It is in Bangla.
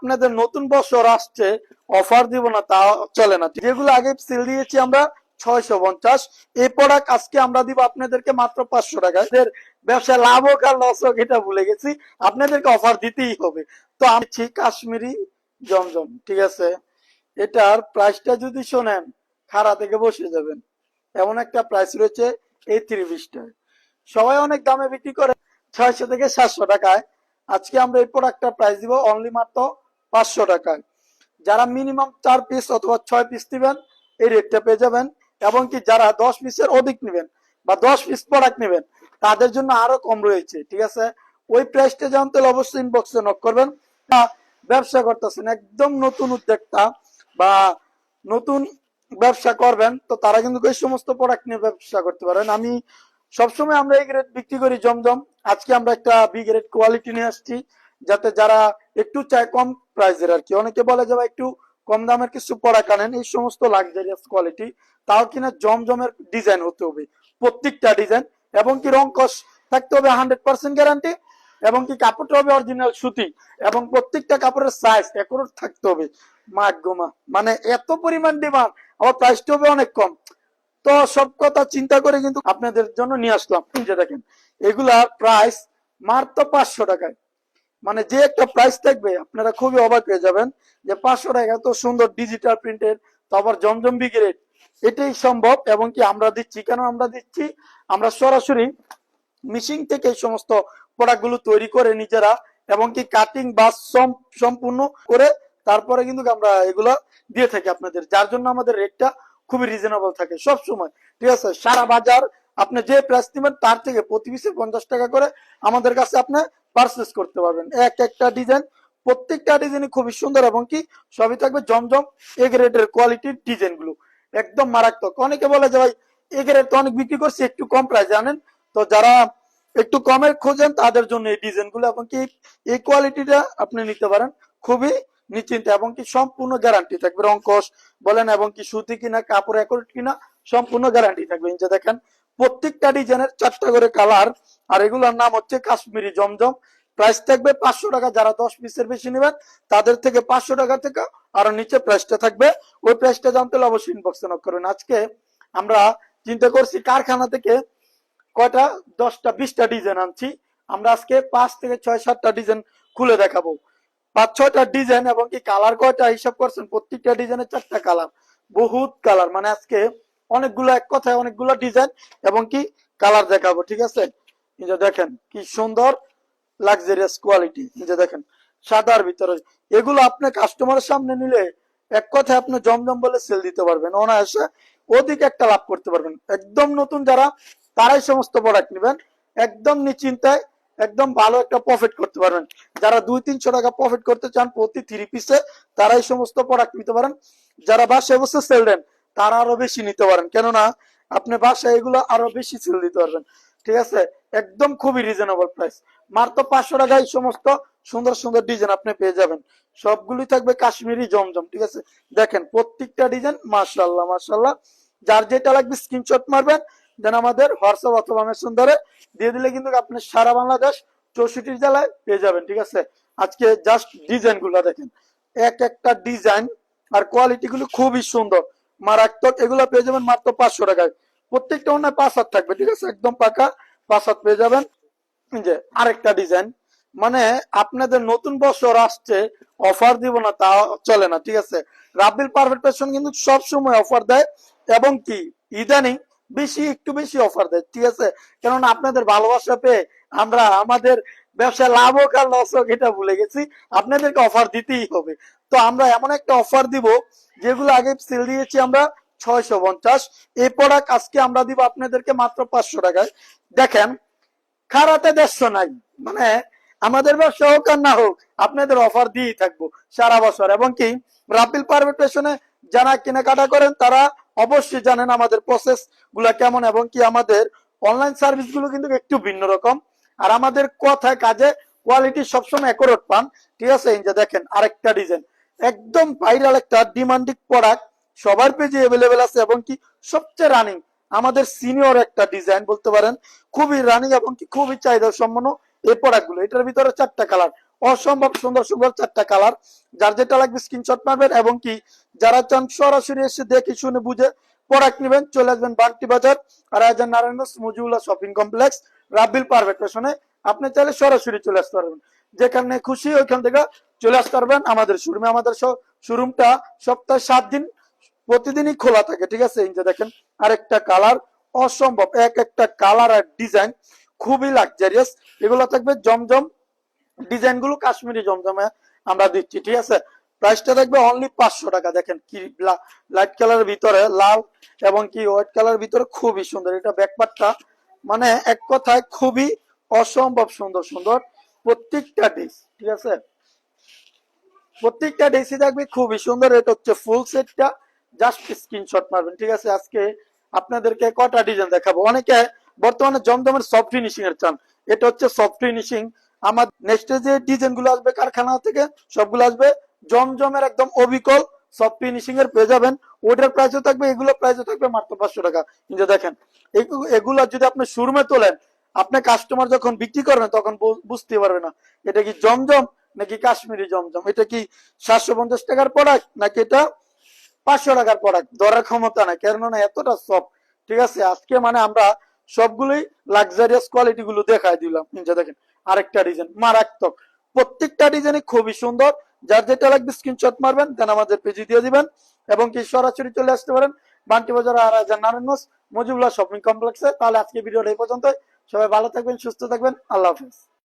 আপনাদের নতুন বছর আসছে অফার দিব না, তা চলে না। যেগুলো আগে সেল দিয়েছি আমরা ছয়শো পঞ্চাশ, এই প্রোডাক্ট আজকে আমরা দিব আপনাদেরকে মাত্র পাঁচশো টাকা। এদের ব্যবসা লাভ হোক আর লস হোক এটা ভুলে গেছি। আপনাদেরকে অফার দিতেই হবে। তো আমি কাশ্মীরি জমজম, ঠিক আছে? এটার প্রাইসটা যদি শোনেন, খাড়া থেকে বসে যাবেন। এমন একটা প্রাইস রয়েছে এই ত্রিশটা সবাই অনেক দামে বিক্রি করে, ছয়শো থেকে সাতশো টাকায়। আজকে আমরা এই প্রোডাক্টটা প্রাইস দিব অনলি মাত্র পাঁচশো টাকায়। যারা মিনিমাম চার পিস অথবা ছয় পিস দিবেন এই রেটটা পেয়ে যাবেন। এবং কি যারা দশ পিসের অধিক নেবেন বা দশ পিস প্রোডাক্ট নেবেন, তাদের জন্য আরও কম রয়েছে, ঠিক আছে? ওই প্রাইসটা জানতে হলে অবশ্যই ইনবক্সে নক করবেন। ব্যবসা করতেছেন, একদম নতুন উদ্যোক্তা বা নতুন ব্যবসা করবেন, তো তারা কিন্তু এই সমস্ত প্রোডাক্ট নিয়ে ব্যবসা করতে পারেন। আমি সবসময় আমরা এই গ্রেড বিক্রি করি জমজম। আজকে আমরা একটা বি গ্রেড কোয়ালিটি নিয়ে আসছি, যাতে যারা একটু চায় কম প্রাইসের আর কি। অনেকে বলে যে একটু কম দামের কিছু প্রোডাক্ট আনেন এই সমস্ত লাক্সারিয়াস কোয়ালিটি তাও কিনা জমজমের ডিজাইন হতে হবে, প্রত্যেকটা ডিজাইন এবং কি রং কস থাকতে হবে হান্ড্রেড পার্সেন্ট গ্যারান্টি এবং কি কাপড়টা হবে অরিজিনাল সুতি, এবং প্রত্যেকটা কাপড়ের সাইজ একর থাকতে হবে। মাঠ গোমা মানে এত পরিমাণ ডিমান্ড আবার প্রাইসটা হবে অনেক কম। তো সব কথা চিন্তা করে কিন্তু আপনাদের জন্য নিয়ে আসলাম। যে দেখেন, এগুলার প্রাইস মাত্র পাঁচশো টাকায়। মানে যে একটা প্রাইস থাকবে, আপনারা খুবই অবাক হয়ে যাবেন যে পাঁচশো টাকা এত সুন্দর ডিজিটাল প্রিন্টের তারপর জমজম বিগ্রেড এটাই সম্ভব এবং কি আমরা দিচ্ছি? কেন আমরা দিচ্ছি? আমরা সরাসরি মিশিং থেকে এই সমস্ত প্রোডাক্টগুলো তৈরি করে নিজেরা এবং কি কাটিং বা সম্পূর্ণ করে তারপরে কিন্তু আমরা এগুলো দিয়ে থাকি আপনাদের, যার জন্য আমাদের রেটটা খুবই রিজনেবল থাকে সব সময় ঠিক আছে? সারা বাজার আপনি যে প্রাইস নেবেন তার থেকে প্রতি পিসে পঞ্চাশ টাকা করে আমাদের কাছে আপনি পারচেস করতে পারবেন। এক একটা ডিজাইন, প্রত্যেকটা ডিজাইনই খুবই সুন্দর এবং কি সবই থাকবে জমজম এ গ্রেডের কোয়ালিটির ডিজাইনগুলো একদম মারাত্মক। অনেকে বলে যে ভাই এ গ্রেড তো অনেক বিক্রি করছি, একটু কম প্রাইস জানেন তো যারা একটু কমের খোঁজেন, তাদের জন্য এই ডিজাইনগুলো এবং কি এই কোয়ালিটিটা আপনি নিতে পারেন। খুবই নিশ্চিন্ত এবং কি সম্পূর্ণ গ্যারান্টি থাকবে। রঙ্কশ বলেন এবং কি সুতি কিনা, কাপড় একর কিনা, সম্পূর্ণ গ্যারান্টি থাকবে। যে দেখেন প্রত্যেকটা ডিজাইনের চারটা করে কালার। আর এগুলোর নাম হচ্ছে কাশ্মীরি জমজম। প্রাইস থাকবে পাঁচশো টাকা, যারা দশ পিসের বেশি নেবেন, তাদের থেকে পাঁচশো টাকা থেকে আরও নিচে প্রাইসটা থাকবে। ওই প্রাইসটা জানতে হলে অবশ্যই ইনবক্সে নক করবেন। আজকে আমরা চিন্তা করছি কারখানা থেকে কয়টা, দশটা, বিশটা ডিজাইন আনছি। আমরা আজকে পাঁচ থেকে ছয়, সাতটা ডিজাইন খুলে দেখাবো। পাঁচ, ছয়টা ডিজাইন এবং কি কালার কয়টা হিসাব করছেন? প্রত্যেকটা ডিজাইনের চারটা কালার। বহুত কালার। মানে আজকে অনেকগুলো এক কথায় অনেকগুলো ডিজাইন এবং কি কালার দেখাবো, ঠিক আছে? এই যে দেখেন, কি সুন্দর লাক্সারিয়াস কোয়ালিটি এই যে দেখেন, সাদার ভিতরে। এগুলো আপনি কাস্টমারের সামনে নিলে এক কথায় আপনি জমজম বলে সেল দিতে পারবেন, অনায়াসে অধিক একটা লাভ করতে পারবেন। একদম নতুন যারা, তারাই সমস্ত প্রোডাক্ট নেবেন, একদম নিশ্চিন্তায়, একদম ভালো একটা প্রফিট করতে পারবেন। যারা দুই তিনশো টাকা প্রফিট করতে চান প্রতি থ্রি পিসে তারাই সমস্ত প্রোডাক্ট নিতে পারেন। যারা বাসায় বসে সেল দেন তারা আরও বেশি নিতে পারেন। কেননা আপনি বাসায় এগুলো আরও বেশি সেল দিতে পারবেন। ঠিক আছে? একদম খুবই রিজনেবল প্রাইস মাত্র পাঁচশো টাকায় এই সমস্ত সুন্দর সুন্দর ডিজাইন আপনি পেয়ে যাবেন। সবগুলি থাকবে কাশ্মীরি জমজম, ঠিক আছে? দেখেন, প্রত্যেকটা ডিজাইন মার্শাল্লাহ মার্শাল্লাহ যার যেটা লাগবে স্ক্রিনশট মারবেন, দেন আমাদের হোয়াটসঅ্যাপ অথবা মেশন ধরে দিয়ে দিলে কিন্তু আপনি সারা বাংলাদেশ চৌষট্টি জেলায় পেয়ে যাবেন, ঠিক আছে? আজকে জাস্ট ডিজাইনগুলো দেখেন। এক একটা ডিজাইন আর কোয়ালিটি গুলো খুবই সুন্দর। মারাত্মক এগুলো পেয়ে যাবেন মাত্র পাঁচশো টাকায়। প্রত্যেকটা অন্য পাঁচ হাত থাকবে, ঠিক আছে? একদম পাকা, পাঁচ হাত পেয়ে যাবেন। যে আরেকটা ডিজাইন মানে আপনাদের নতুন বছর আসছে অফার দিব না তা চলে না, ঠিক আছে? রাবিল পারফেক্ট ফ্যাশন কিন্তু সব সময় অফার দেয়, এবং কি? ইদানিং বেশি, একটু বেশি অফার দেয়, ঠিক আছে? কেননা আপনাদের ভালোবাসা পেয়ে আমরা আমাদের ব্যবসা লাভ হোক আর লস হোক এটা ভুলে গেছি। আপনাদেরকে অফার দিতেই হবে। তো আমরা এমন একটা অফার দিব, যেগুলো আগে সেল দিয়েছি আমরা ছয়শো পঞ্চাশ। এই প্রোডাক্ট আজকে আমরা দিব আপনাদেরকে মাত্র পাঁচশো টাকায়। দেখেন খারাতে দেড়শো নাই। মানে আমাদের ব্যবসা হোক আর না হোক, আপনাদের অফার দিয়েই থাকব সারা বছর। এবং কি রাপিল পারমিটেশনে যারা কেনাকাটা করেন, তারা অবশ্যই জানেন আমাদের প্রসেসগুলা কেমন। এবং কি, আমাদের অনলাইন সার্ভিসগুলো কিন্তু একটু ভিন্ন রকম। আর আমাদের কথায় কাজে কোয়ালিটি সবসময় একরট পান। ঠিক আছে, এই যে দেখেন আরেকটা ডিজাইন একদম ভাইরাল একটা ডিমান্ডিং প্রোডাক্ট সবার পেজে অ্যাভেলেবেল আছে এবং কি সবচেয়ে রানিং আমাদের সিনিয়র একটা ডিজাইন বলতে পারেন, খুবই রানিং এবং কি খুবই চাহিদা সম্পন্ন এই প্রোডাক্টগুলো। এটার ভিতরে চারটা কালার অসম্ভব সুন্দর সুন্দর চারটা কালার যার যেটা লাগবে স্ক্রিনশট মারবেন এবং কি যারা চান সরাসরি এসে দেখে শুনে বুঝে প্রোডাক্ট নেবেন, চলে আসবেন বাগটি বাজার আর নারায়ণগঞ্জ মজিউল্লাহ শপিং কমপ্লেক্স রাব্বিল পারভেট পেছনে আপনি চাইলে সরাসরি চলে আসতে পারবেন। যেখানে খুশি ওইখান থেকে চলে আসতে পারবেন আমাদের শোরুমে আমাদের শোরুমটা সপ্তাহে সাত দিন প্রতিদিনই খোলা থাকে, ঠিক আছে? এই যে দেখেন, আরেকটা কালার অসম্ভব। এক একটা কালার আর ডিজাইন খুবই লাক্সারিয়াস এগুলো থাকবে জমজম ডিজাইনগুলো কাশ্মীরি জমজমে আমরা দিচ্ছি, ঠিক আছে? প্রাইসটা থাকবে অনলি পাঁচশো টাকা। দেখেন কি লাইট কালারের ভিতরে লাল এবং কি হোয়াইট কালারের ভিতরে খুবই সুন্দর। এটা ব্যাকপার্টটা মানে এক কথায় খুবই অসম্ভব সুন্দর সুন্দর প্রত্যেকটা ডিস ঠিক আছে? প্রত্যেকটা ডিসি থাকবে খুবই সুন্দর, এটা হচ্ছে ফুল সেটটা জাস্ট স্ক্রিনশট মারবেন, ঠিক আছে? আজকে আপনাদেরকে কটা ডিজাইন দেখাবো? অনেকে বর্তমানে জমজমের সফট ফিনিশিং এর চান, এটা হচ্ছে সফট ফিনিশিং আমার নেক্সট যে ডিজাইনগুলো আসবে কারখানা থেকে, সবগুলো আসবে জমজমের একদম অবিকল সফট ফিনিশিং এর পেয়ে যাবেন। ওটার প্রাইসও থাকবে এগুলো প্রাইসও থাকবে মাত্র পাঁচশো টাকা। কিন্তু দেখেন এগুলো যদি আপনি শোরুমে তোলেন, আপনি কাস্টমার যখন বিক্রি করবেন তখন বুঝতে পারবে না, এটা কি জমজম নাকি কাশ্মীরি জমজম? এটা কি সাতশো পঞ্চাশ টাকার প্রোডাক্ট নাকি এটা পাঁচশো টাকার প্রোডাক্ট ধরার ক্ষমতা নাই, কেননা এতটা সব ঠিক আছে? আজকে মানে আমরা সবগুলোই লাক্সারিয়াস কোয়ালিটি গুলো দেখাই দিলাম। দেখেন, আরেকটা ডিজাইন মারাত্মক। প্রত্যেকটা ডিজাইনই খুবই সুন্দর যার যেটা লাগবে স্ক্রিনশট মারবেন দেন আমাদের পেজে দিয়ে দিবেন, এবং কি সরাসরি চলে আসতে পারেন বান্টি বাজার আর হাজার নারায়ণগঞ্জ মজিবুল্লাহ শপিং কমপ্লেক্সে। তাহলে আজকে ভিডিওটা এই পর্যন্ত সবাই ভালো থাকবেন, সুস্থ থাকবেন। আল্লাহ হাফিজ।